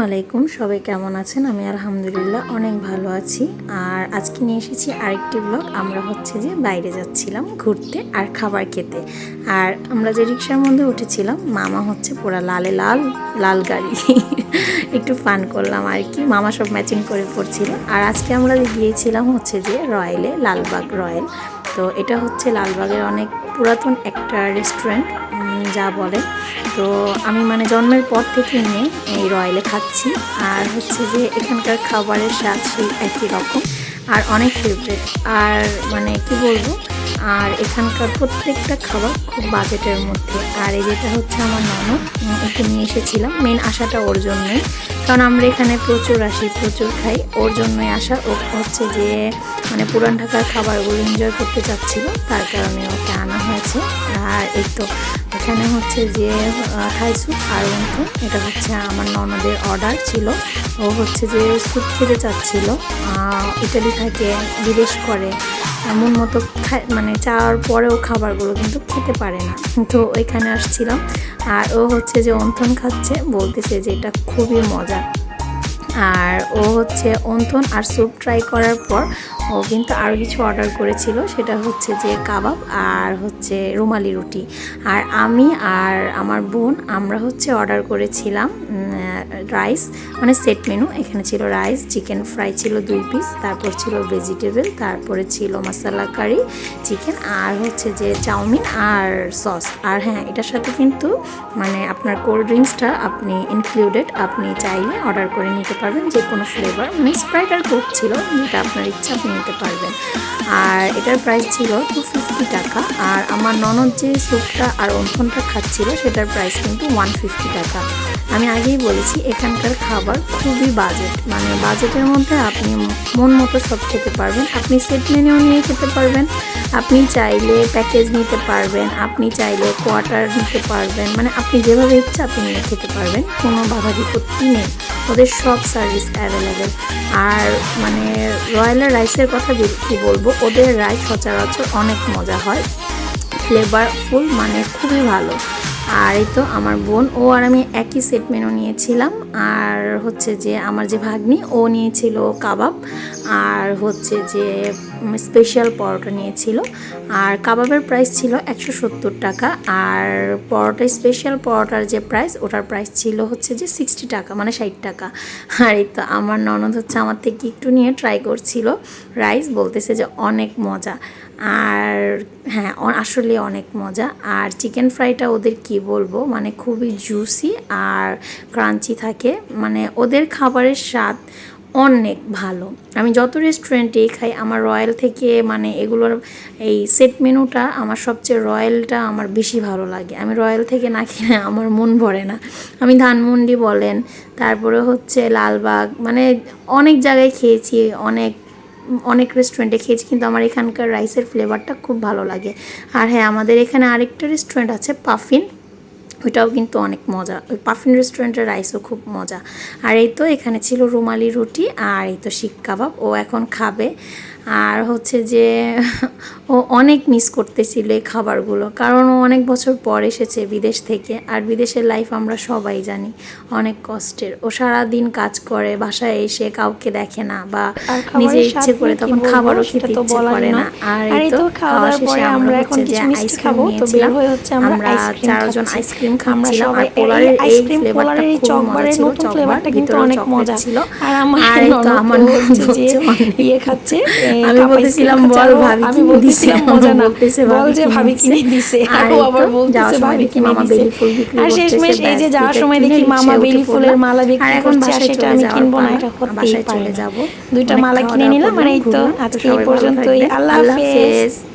আলাইকুম, সবাই কেমন আছেন? আমি আলহামদুলিল্লাহ অনেক ভালো আছি। আর আজকে নিয়ে এসেছি আরেকটি ব্লগ আমরা হচ্ছে যে বাইরে যাচ্ছিলাম ঘুরতে আর খাবার খেতে। আর আমরা যে রিক্সার মধ্যে উঠেছিলাম, মামা হচ্ছে পুরা লালে লাল লাল গাড়ি। একটু ফান করলাম আর কি। মামা সব ম্যাচিং করে পড়ছিল। আর আজকে আমরা গিয়েছিলাম হচ্ছে যে রয়্যালে লালবাগ রয়্যাল তো এটা হচ্ছে লালবাগের অনেক পুরাতন একটা রেস্টুরেন্ট যা বলে তো আমি মানে জন্মের পর থেকে নিয়ে এই রয়্যালে খাচ্ছি। আর হচ্ছে যে এখানকার খাবারের স্বাদ সেই একই রকম, আর অনেক ফেভারেট আর মানে কি বলব, আর এখানকার প্রত্যেকটা খাবার খুব বাজেটের মধ্যে। আর এই যেটা হচ্ছে আমার ননদ ওকে নিয়ে এসেছিলাম। মেন আশাটা ওর জন্যই। কারণ আমরা এখানে প্রচুর আসি, প্রচুর খাই। ওর জন্যই আসা ও হচ্ছে যে মানে পুরান ঢাকার খাবারগুলো এনজয় করতে চাচ্ছিল। তার কারণে ওকে আনা হয়েছে। আর এই তো এখানে হচ্ছে যে থাই স্যুপ আর অঙ্কন এটা হচ্ছে আমার ননদের অর্ডার ছিল। ও হচ্ছে যে স্যুপ খেতে চাচ্ছিল। ইটালি থাকে বিদেশ করে। এমন মতো মানে চাওয়ার পরেও খাবারগুলো কিন্তু খেতে পারে না। তো ওইখানে আসছিলাম। আর ও হচ্ছে যে অন্থন খাচ্ছে, বলতেছে যে এটা খুবই মজা আর ও হচ্ছে অন্থন আর স্যুপ ট্রাই করার পর ও কিন্তু আরও কিছু অর্ডার করেছিল। সেটা হচ্ছে যে কাবাব আর হচ্ছে রুমালি রুটি। আর আমি আর আমার বোন আমরা হচ্ছে অর্ডার করেছিলাম রাইস মানে সেট মেনু এখানে ছিল রাইস চিকেন ফ্রাই ছিল দুই পিস তারপর ছিল ভেজিটেবল তারপরে ছিল মশলা কারি চিকেন আর হচ্ছে যে চাউমিন আর সস আর হ্যাঁ এটার সাথে কিন্তু মানে আপনার কোল্ড ড্রিঙ্কসটা আপনি ইনক্লুডেড আপনি চাইলে অর্ডার করে নিতে পারবেন, যে কোনো ফ্লেভার মানে স্প্রাইট আর কোক ছিল, যেটা আপনার ইচ্ছা, আপনি নিতে পারবেন। আর এটার প্রাইস ছিল টু ফিফটি টাকা। আর আমার ননদ যে স্যুপটা আর অন্থনটা খাচ্ছিল, সেটার প্রাইস কিন্তু ওয়ান ফিফটি টাকা। আমি আগেই বলেছি, এখানকার খাবার খুবই বাজেট মানে বাজেটের মধ্যে আপনি মন মতো সব খেতে পারবেন। আপনি সেট মেনেও নিয়ে খেতে পারবেন। আপনি চাইলে প্যাকেজ নিতে পারবেন। আপনি চাইলে কোয়ার্টার নিতে পারবেন। মানে আপনি যেভাবে ইচ্ছা, আপনি নিয়ে খেতে পারবেন। কোনো বাধা বিপত্তি নেই। ওদের সব সার্ভিস অ্যাভেলেবেল আর মানে রয়্যাল রাইসের কথা কি বলব? ওদের রাইস সচরাচর অনেক মজা হয়। ফ্লেভারফুল মানে খুবই ভালো। আর এই তো আমার বোন, ও আর আমি একই সেট মেনু নিয়েছিলাম। আর হচ্ছে যে আমার যে ভাগ্নি, ও নিয়েছিল কাবাব। আর হচ্ছে যে স্পেশাল পরোটা নিয়েছিল। আর কাবাবের প্রাইস ছিল একশো সত্তর টাকা। আর পরোটা স্পেশাল পরোটার যে প্রাইস ওটার প্রাইস ছিল হচ্ছে যে সিক্সটি টাকা মানে ষাট টাকা। আর এই তো আমার ননদ হচ্ছে আমার থেকে একটু নিয়ে ট্রাই করছিল। রাইস বলতেছে যে অনেক মজা। আর হ্যাঁ আসলে অনেক মজা। আর চিকেন ফ্রাইটা ওদের কি বলব মানে খুবই জুসি আর ক্রাঞ্চি থাকে। মানে ওদের খাবারের স্বাদ অনেক ভালো। আমি যত রেস্টুরেন্টেই খাই, আমার রয়্যাল থেকে মানে এগুলোর এই সেট মেনুটা আমার সবচেয়ে রয়্যালটা আমার বেশি ভালো লাগে। আমি রয়্যাল থেকে না খেলে আমার মন ভরে না। আমি ধানমন্ডি বলেন, তারপরে হচ্ছে লালবাগ মানে অনেক জায়গায় খেয়েছি, অনেক অনেক রেস্টুরেন্টে খেয়েছি, কিন্তু আমার এখানকার রাইসের ফ্লেভারটা খুব ভালো লাগে। আর হ্যাঁ আমাদের এখানে আরেকটা রেস্টুরেন্ট আছে, পাফিন। ওইটাও কিন্তু অনেক মজা। ওই পাফিন রেস্টুরেন্টের রাইসও খুব মজা। আর এই তো এখানে ছিল রুমালি রুটি আর এই তো শিক কাবাব। ও এখন খাবে। আর হচ্ছে যে ও অনেক মিস করতেছিল এই খাবারগুলো। কারণ ও অনেক বছর পর এসেছে বিদেশ থেকে। আর বিদেশের লাইফ আমরা সবাই জানি অনেক কষ্টের। ও সারা দিন কাজ করে বাসায় এসে কাউকে দেখে না বা নিজে ইচ্ছে করে তখন খাবারও সেটা খেতে তো ইচ্ছে করে না। আর এই তো খাওয়া শেষে আমরা হচ্ছে এখন যে কিছু মিষ্টি আইসক্রিম খাব, তো বের নিয়েছিলাম। হয়ে হচ্ছে আমরা আইসক্রিম চারজন খাচ্ছি। আইসক্রিম আর পোলারের এই ফ্লেভারটা খুব মজা ছিল নতুন চকবার ফ্লেভারটা কিন্তু অনেক মজা। ছিল। আর আমার আমার হচ্ছে যে ইয়ে খাচ্ছে আমি বলতেছিলাম বল ভাবি বলতেছিলাম মজা না বল যে ভাবি কিনে দিছে। আর আবার বলতেছে ভাবি কিনে মামা বেলি ফুল বিক্রি আর শেষমেশ এই যে যাওয়ার সময় দেখি মামা বেলি ফুলের মালা বিক্রি করছে আর সেটা আমি কিনবো না এটা পারি। যাব। দুইটা মালা কিনে নিলাম আর এই তো আজকে এই পর্যন্তই। আল্লাহ হাফেজ।